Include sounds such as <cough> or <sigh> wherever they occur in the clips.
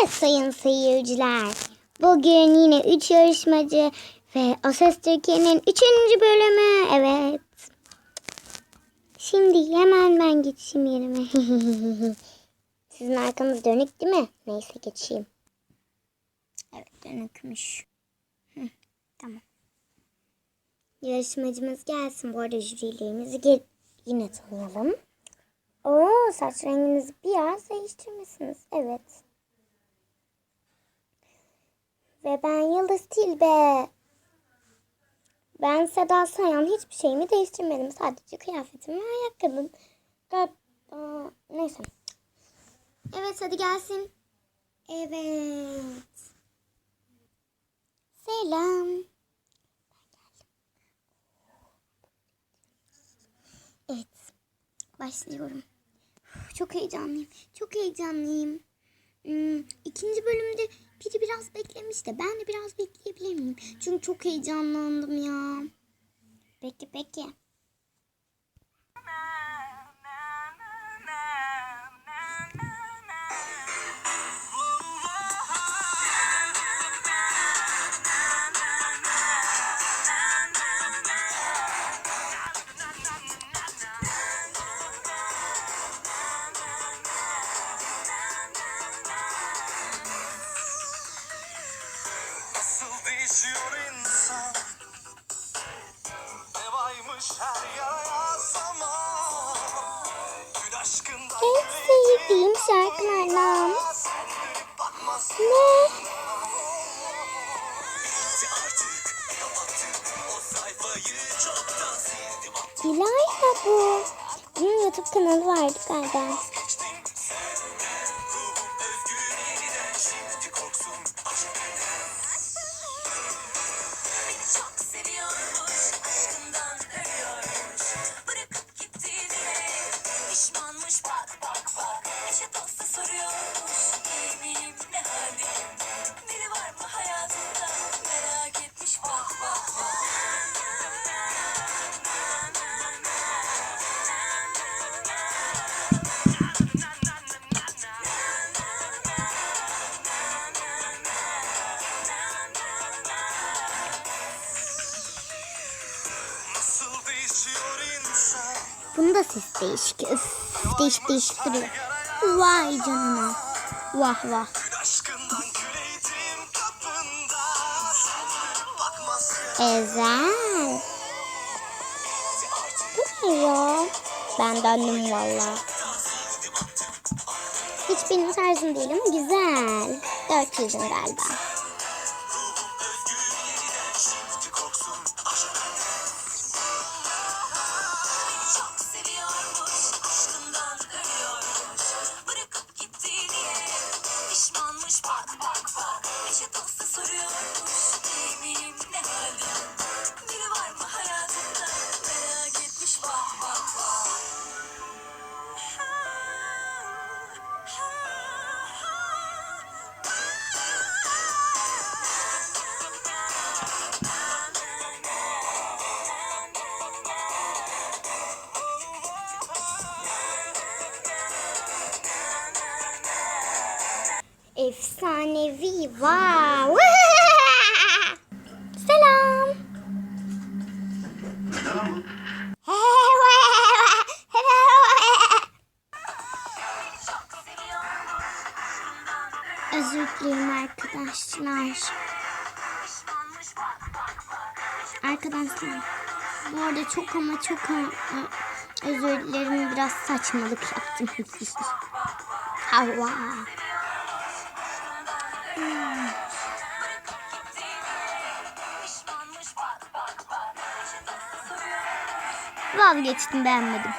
Evet sayın seyirciler. Bugün yine 3 yarışmacı ve O Ses Türkiye'nin 3. bölümü. Evet. Şimdi hemen ben geçeyim yerime. <laughs> Sizin arkanız dönük değil mi? Neyse geçeyim. Evet dönükmüş. Hı, tamam. Yarışmacımız gelsin. Bu arada jürilerimizi yine tanıyalım. Oo saç renginizi biraz değiştirmişsiniz. Evet. Ve ben Yıldız Tilbe. Ben Seda Sayan hiçbir şeyimi değiştirmedim. Sadece kıyafetim ve ayakkabım. Gal- neyse. Evet hadi gelsin. Evet. Selam. Evet. Başlıyorum. Çok heyecanlıyım. Çok heyecanlıyım. Hmm, ikinci bölümde biri biraz beklemiş de ben de biraz bekleyebilir miyim? Çünkü çok heyecanlandım ya. Peki peki. İlayda bu. Bunun YouTube kanalı vardı galiba. Değişik. Üf, değişik değişik duruyor. Vay canına. Vah vah. Ezel. Bu ne ya? Ben döndüm valla. Hiç benim tarzım değil ama güzel. 400'üm galiba. Dosta soruyormuş miyim ne halde Efsanevi wow. <laughs> Selam. <laughs> Özür dilerim arkadaşlar. Arkadaşlar bu arada çok ama çok özür dilerim biraz saçmalık yaptım. <laughs> Hava. Vazgeçtim beğenmedim.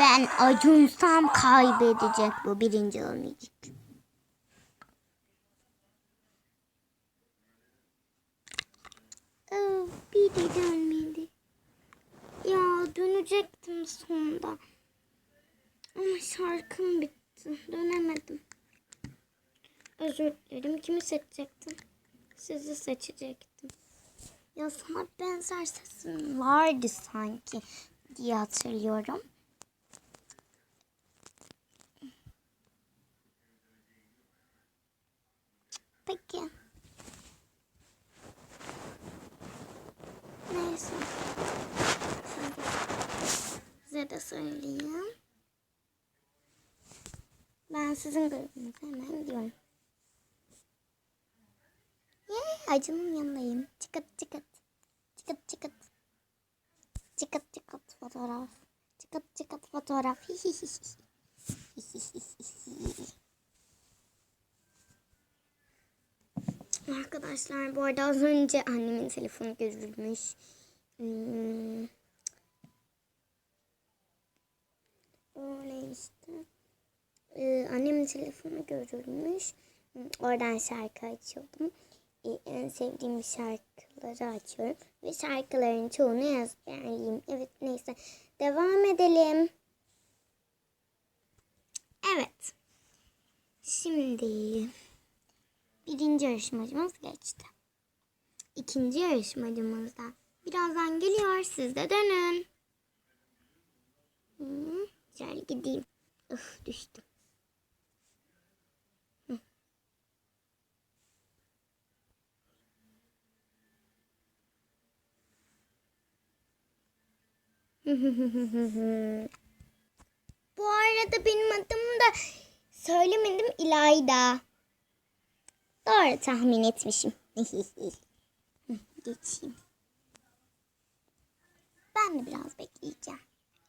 Ben acunsam kaybedecek bu birinci olmayacak. Biri dönmedi. Ya dönecektim sonunda. Ama şarkım bitti. Dönemedim. Özür dilerim. Kimi seçecektim? Sizi seçecektim. Ya sana benzer sesim vardı sanki diye hatırlıyorum. Peki. Neyse. Size de söyleyeyim. Ben sizin grubunuza hemen gidiyorum. Acının yanındayım. Çıkıt çıkıt. Çıkıt çıkıt. Çıkıt çıkıt fotoğraf. Çıkıt çıkıt fotoğraf. Arkadaşlar bu arada az önce annemin telefonu görülmüş. Hmm. İşte. Ee, annemin telefonu görülmüş. Hmm, Oradan şarkı açıyordum. Ee, en sevdiğim şarkıları açıyorum. Ve şarkıların çoğunu ezberleyeyim. Evet neyse. Devam edelim. Evet. Şimdi birinci yarışmacımız geçti. İkinci yarışmacımız da birazdan geliyor. Siz de dönün. Hmm, şöyle gideyim. Uf düştüm. Bu arada benim adım da söylemedim İlayda. Doğru tahmin etmişim. <laughs> Geçeyim. Ben de biraz bekleyeceğim.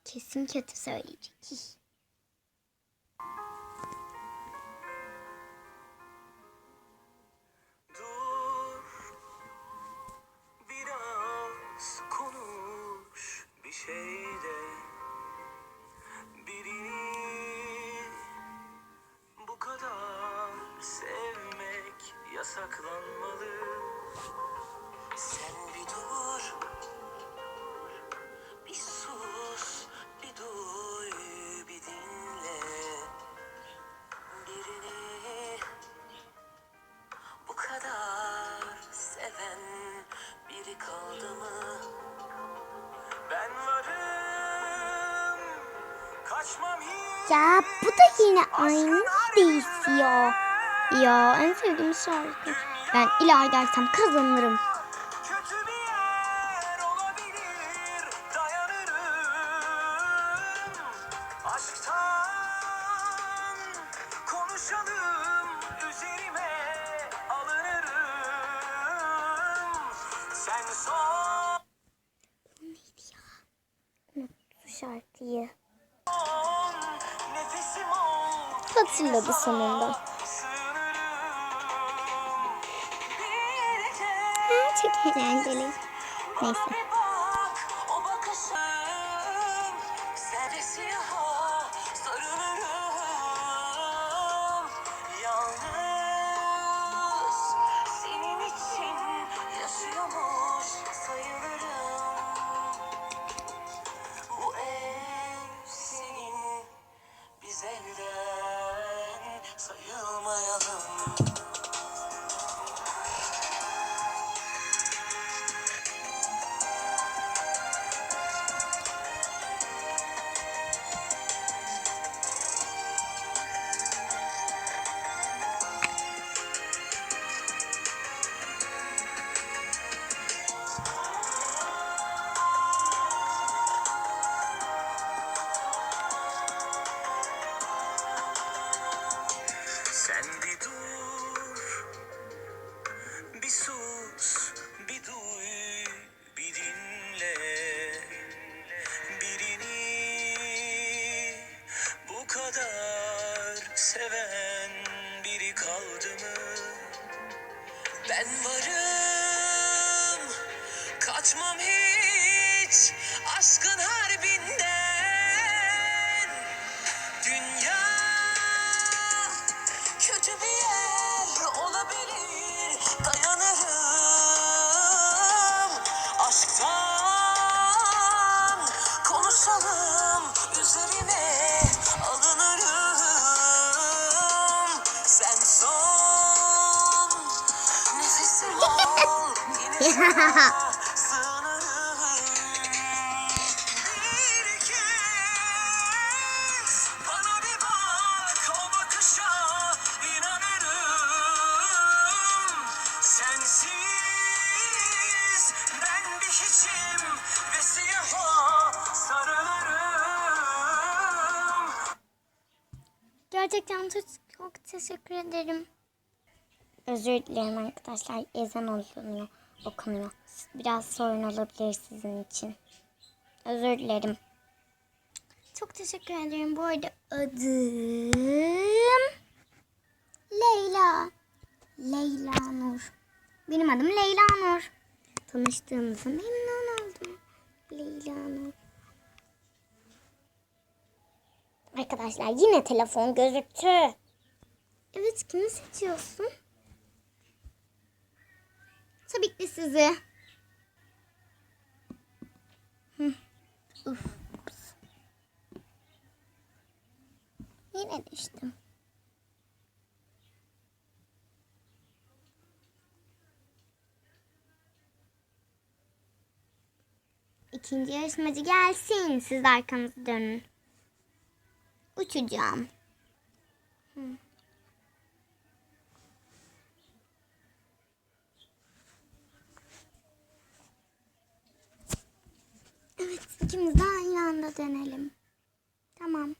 Kesin kötü söyleyecek. <laughs> şeyde birini bu kadar sevmek yasaklanmalı. Sen bir dur Ya bu da yine aynı değişiyor. Ya en sevdiğim şarkı. Ben İlayda'ysam kazanırım. Ol. Hatırladı sonunda. Ha, çok eğlenceli. Neyse. Sayılmayalım Sen Gerçekten çok, teşekkür ederim. Özür dilerim arkadaşlar. Ezan oluyor okunuyor. Biraz sorun olabilir sizin için. Özür dilerim. Çok teşekkür ederim. Bu arada adım Leyla. Leyla Nur. Benim adım Leyla Nur. Tanıştığımıza memnun oldum. Leyla Nur. Arkadaşlar yine telefon gözüktü. Evet kimi seçiyorsun? Tabii ki sizi. Uf. Yine düştüm. İkinci yarışmacı gelsin. Siz arkanızı dönün. Uçacağım. Hı. Evet, ikimiz de aynı anda dönelim. Tamam.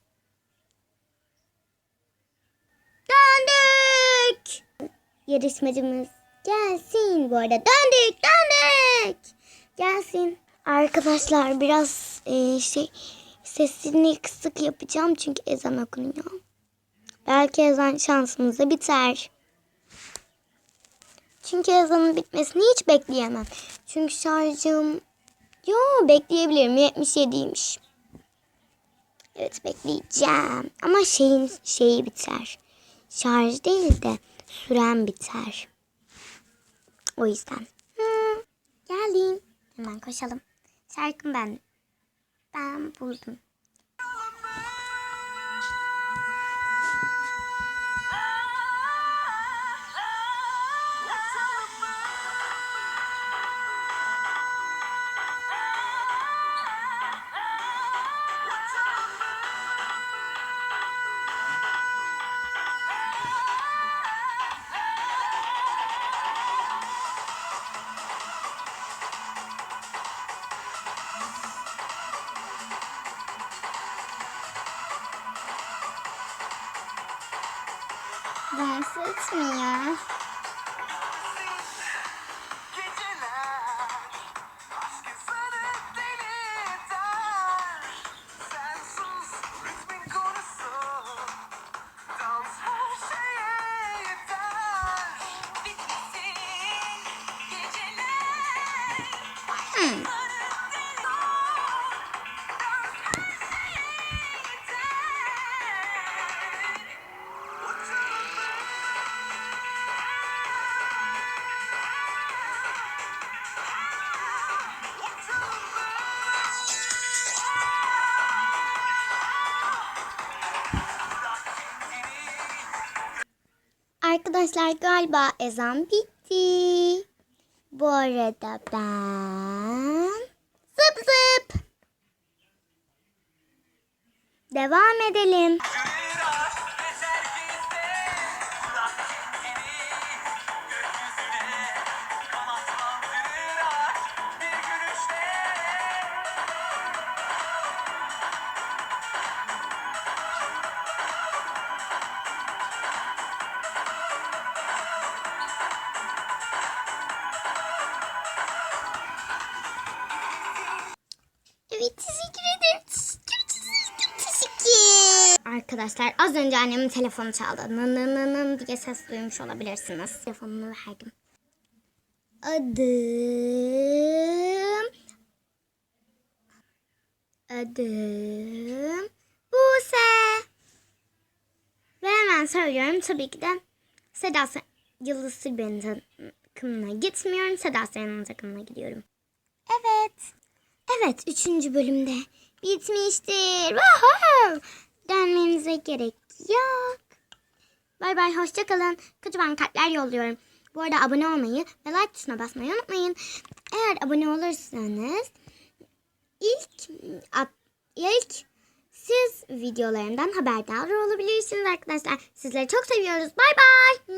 Döndük. Yarışmacımız gelsin bu arada. Döndük, döndük. Gelsin. Arkadaşlar biraz e, şey sesini kısık yapacağım çünkü ezan okunuyor. Belki ezan şansımıza biter. Çünkü ezanın bitmesini hiç bekleyemem. Çünkü şarjım Yo bekleyebilirim 77'ymiş. Evet bekleyeceğim. Ama şeyin şeyi biter. Şarj değil de süren biter. O yüzden. Hı, geldim. Hemen koşalım. Şarkım ben. Ben buldum. Dans etmiyor. Arkadaşlar galiba ezan bitti. Bu arada ben zıp zıp. Devam edelim. Arkadaşlar az önce annemin telefonu çaldı. Nın nın nın diye ses duymuş olabilirsiniz. Telefonumu verdim. Adım... Adım... Buse. Ve hemen söylüyorum tabii ki de Seda Yıldız Silbe'nin takımına gitmiyorum. Seda Sayan'ın takımına gidiyorum. Evet. Evet, üçüncü bölümde bitmiştir. Woohoo! Dönmenize gerek yok. Bay bay, hoşça kalın. Kocaman kalpler yolluyorum. Bu arada abone olmayı ve like tuşuna basmayı unutmayın. Eğer abone olursanız ilk ilk siz videolarımdan haberdar olabilirsiniz arkadaşlar. Sizleri çok seviyoruz. Bay bay.